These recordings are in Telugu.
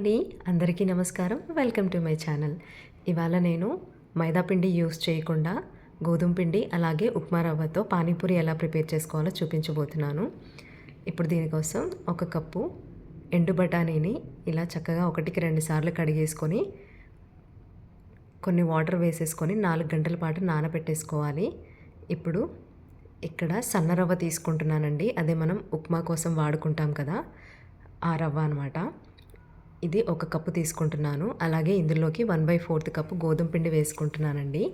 అండి. అందరికీ నమస్కారం. Welcome to my channel. ఇవాళ నేను మైదాపిండి యూస్ చేయకుండా గోధుమ పిండి అలాగే ఉప్మా రవ్వతో పానీపూరి ఎలా ప్రిపేర్ చేసుకోవాలో చూపించబోతున్నాను. ఇప్పుడు దీనికోసం ఒక కప్పు ఎండు బఠానీని ఇలా చక్కగా ఒకటికి రెండు సార్లు కడిగేసుకొని కొన్ని వాటర్ వేసేసుకొని నాలుగు గంటల పాటు నానబెట్టేసుకోవాలి. ఇప్పుడు ఇక్కడ సన్న రవ్వ తీసుకుంటున్నానండి. అదే మనం ఉప్మా కోసం వాడుకుంటాం కదా ఆ రవ్వ అనమాట ఇది ఒక కప్పు తీసుకుంటున్నాను. అలాగే ఇందులోకి వన్ బై ఫోర్త్ కప్పు గోధుమ పిండి వేసుకుంటున్నానండి.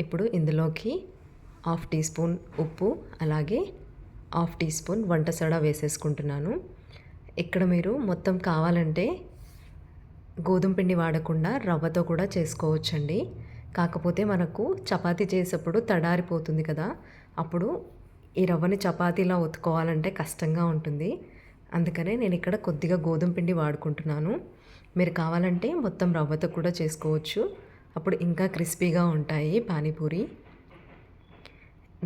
ఇప్పుడు ఇందులోకి హాఫ్ టీ స్పూన్ ఉప్పు అలాగే హాఫ్ టీ స్పూన్ వంట సోడా వేసేసుకుంటున్నాను. ఇక్కడ మీరు మొత్తం కావాలంటే గోధుమ పిండి వాడకుండా రవ్వతో కూడా చేసుకోవచ్చండి. కాకపోతే మనకు చపాతీ చేసేప్పుడు తడారిపోతుంది కదా. అప్పుడు ఈ రవ్వని చపాతీలా ఒత్తుకోవాలంటే కష్టంగా ఉంటుంది. అందుకనే నేను ఇక్కడ కొద్దిగా గోధుమ పిండి వాడుకుంటున్నాను. మీరు కావాలంటే మొత్తం రవ్వతో కూడా చేసుకోవచ్చు. అప్పుడు ఇంకా క్రిస్పీగా ఉంటాయి పానీపూరి.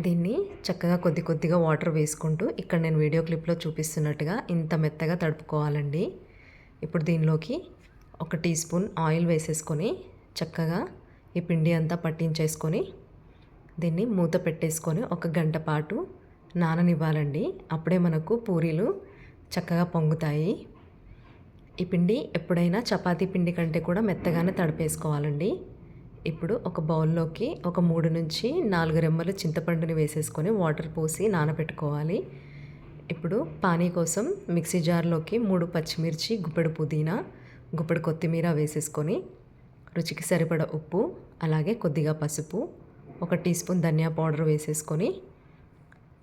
దీన్ని చక్కగా కొద్ది కొద్దిగా వాటర్ వేసుకుంటూ ఇక్కడ నేను వీడియో క్లిప్లో చూపిస్తున్నట్టుగా ఇంత మెత్తగా తడుపుకోవాలండి. ఇప్పుడు దీనిలోకి ఒక టీ స్పూన్ ఆయిల్ వేసేసుకొని చక్కగా ఈ పిండి అంతా పట్టించేసుకొని దీన్ని మూత పెట్టేసుకొని ఒక గంట పాటు నాననివ్వాలండి. అప్పుడే మనకు పూరీలు చక్కగా పొంగుతాయి. ఈ పిండి ఎప్పుడైనా చపాతీ పిండి కంటే కూడా మెత్తగానే తడిపేసుకోవాలండి. ఇప్పుడు ఒక బౌల్లోకి ఒక మూడు నుంచి నాలుగు రెమ్మలు చింతపండుని వేసేసుకొని వాటర్ పోసి నానబెట్టుకోవాలి. ఇప్పుడు పానీ కోసం మిక్సీ జార్లోకి మూడు పచ్చిమిర్చి గుప్పెడు పుదీనా గుప్పెడు కొత్తిమీర వేసేసుకొని రుచికి సరిపడ ఉప్పు అలాగే కొద్దిగా పసుపు ఒక టీ స్పూన్ ధనియా పౌడర్ వేసేసుకొని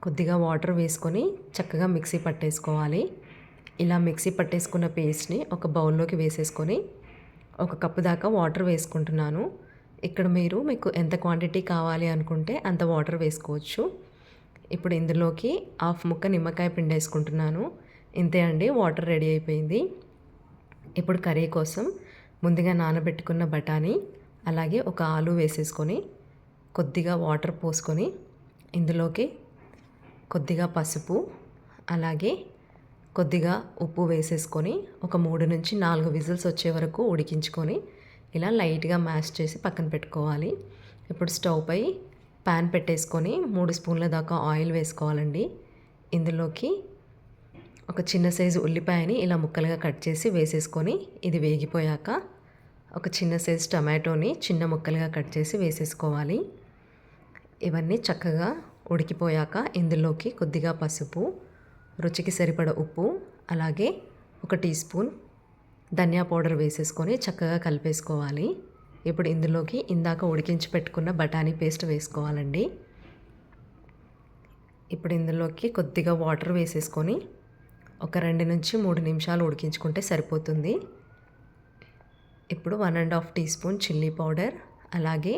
కొద్దిగా వాటర్ వేసుకొని చక్కగా మిక్సీ పట్టేసుకోవాలి. ఇలా మిక్సీ పట్టేసుకున్న పేస్ట్ని ఒక బౌల్లోకి వేసేసుకొని ఒక కప్పు దాకా వాటర్ వేసుకుంటున్నాను. ఇక్కడ మీరు మీకు ఎంత క్వాంటిటీ కావాలి అనుకుంటే అంత వాటర్ వేసుకోవచ్చు. ఇప్పుడు ఇందులోకి హాఫ్ ముక్క నిమ్మకాయ పిండి వేసుకుంటున్నాను ఇంతే అండి వాటర్ రెడీ అయిపోయింది. ఇప్పుడు కర్రీ కోసం ముందుగా నానబెట్టుకున్న బఠానీ అలాగే ఒక ఆలు వేసేసుకొని కొద్దిగా వాటర్ పోసుకొని ఇందులోకి కొద్దిగా పసుపు అలాగే కొద్దిగా ఉప్పు వేసేసుకొని ఒక మూడు నుంచి నాలుగు విజిల్స్ వచ్చే వరకు ఉడికించుకొని ఇలా లైట్గా మ్యాష్ చేసి పక్కన పెట్టుకోవాలి. ఇప్పుడు స్టవ్ పై ప్యాన్ పెట్టేసుకొని మూడు స్పూన్ల దాకా ఆయిల్ వేసుకోవాలండి. ఇందులోకి ఒక చిన్న సైజు ఉల్లిపాయని ఇలా ముక్కలుగా కట్ చేసి వేసేసుకొని ఇది వేగిపోయాక ఒక చిన్న సైజు టమాటోని చిన్న ముక్కలుగా కట్ చేసి వేసేసుకోవాలి. ఇవన్నీ చక్కగా ఉడికిపోయాక ఇందులోకి కొద్దిగా పసుపు రుచికి సరిపడ ఉప్పు అలాగే ఒక టీ స్పూన్ ధనియా పౌడర్ వేసేసుకొని చక్కగా కలిపేసుకోవాలి. ఇప్పుడు ఇందులోకి ఇందాక ఉడికించి పెట్టుకున్న బఠానీ పేస్ట్ వేసుకోవాలండి. ఇప్పుడు ఇందులోకి కొద్దిగా వాటర్ వేసేసుకొని ఒక రెండు నుంచి మూడు నిమిషాలు ఉడికించుకుంటే సరిపోతుంది. ఇప్పుడు one and half teaspoon chilli powder అలాగే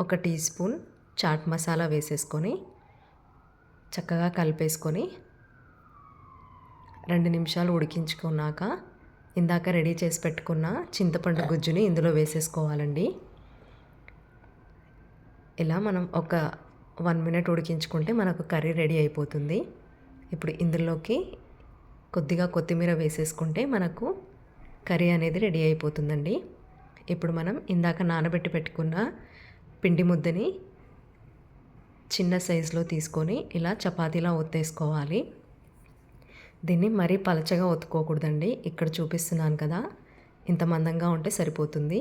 ఒక టీ స్పూన్ చాట్ మసాలా వేసేసుకొని చక్కగా కలిపేసుకొని రెండు నిమిషాలు ఉడికించుకున్నాక ఇందాక రెడీ చేసి పెట్టుకున్న చింతపండు గుజ్జుని ఇందులో వేసేసుకోవాలండి. ఇలా మనం ఒక వన్ మినిట్ ఉడికించుకుంటే మనకు కర్రీ రెడీ అయిపోతుంది. ఇప్పుడు ఇందులోకి కొద్దిగా కొత్తిమీర వేసేసుకుంటే మనకు కర్రీ అనేది రెడీ అయిపోతుందండి. ఇప్పుడు మనం ఇందాక నానబెట్టి పెట్టుకున్న పిండి ముద్దని చిన్న సైజులో తీసుకొని ఇలా చపాతీలా ఒత్తేసుకోవాలి. దీన్ని మరీ పలచగా ఒత్తుకోకూడదండి. ఇక్కడ చూపిస్తున్నాను కదా. ఇంత మందంగా ఉంటే సరిపోతుంది.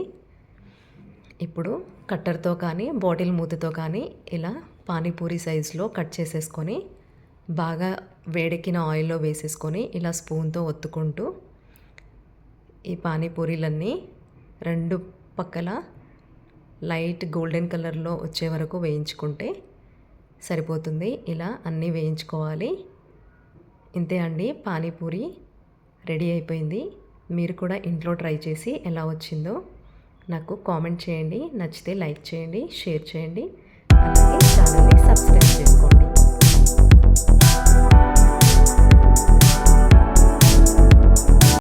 ఇప్పుడు కట్టర్తో కానీ బాటిల్ మూతతో కానీ ఇలా పానీపూరి సైజులో కట్ చేసేసుకొని బాగా వేడెక్కిన ఆయిల్లో వేసేసుకొని ఇలా స్పూన్తో ఒత్తుకుంటూ ఈ పానీపూరీలన్నీ రెండు పక్కల లైట్ గోల్డెన్ కలర్లో వచ్చే వరకు వేయించుకుంటే సరిపోతుంది. ఇలా అన్నీ వేయించుకోవాలి. ఇంతే అండి. పానీపూరి రెడీ అయిపోయింది. మీరు కూడా ఇంట్లో ట్రై చేసి ఎలా వచ్చిందో నాకు కామెంట్ చేయండి. నచ్చితే లైక్ చేయండి షేర్ చేయండి. అలాగే ఛానల్ని సబ్స్క్రైబ్ చేసుకోండి.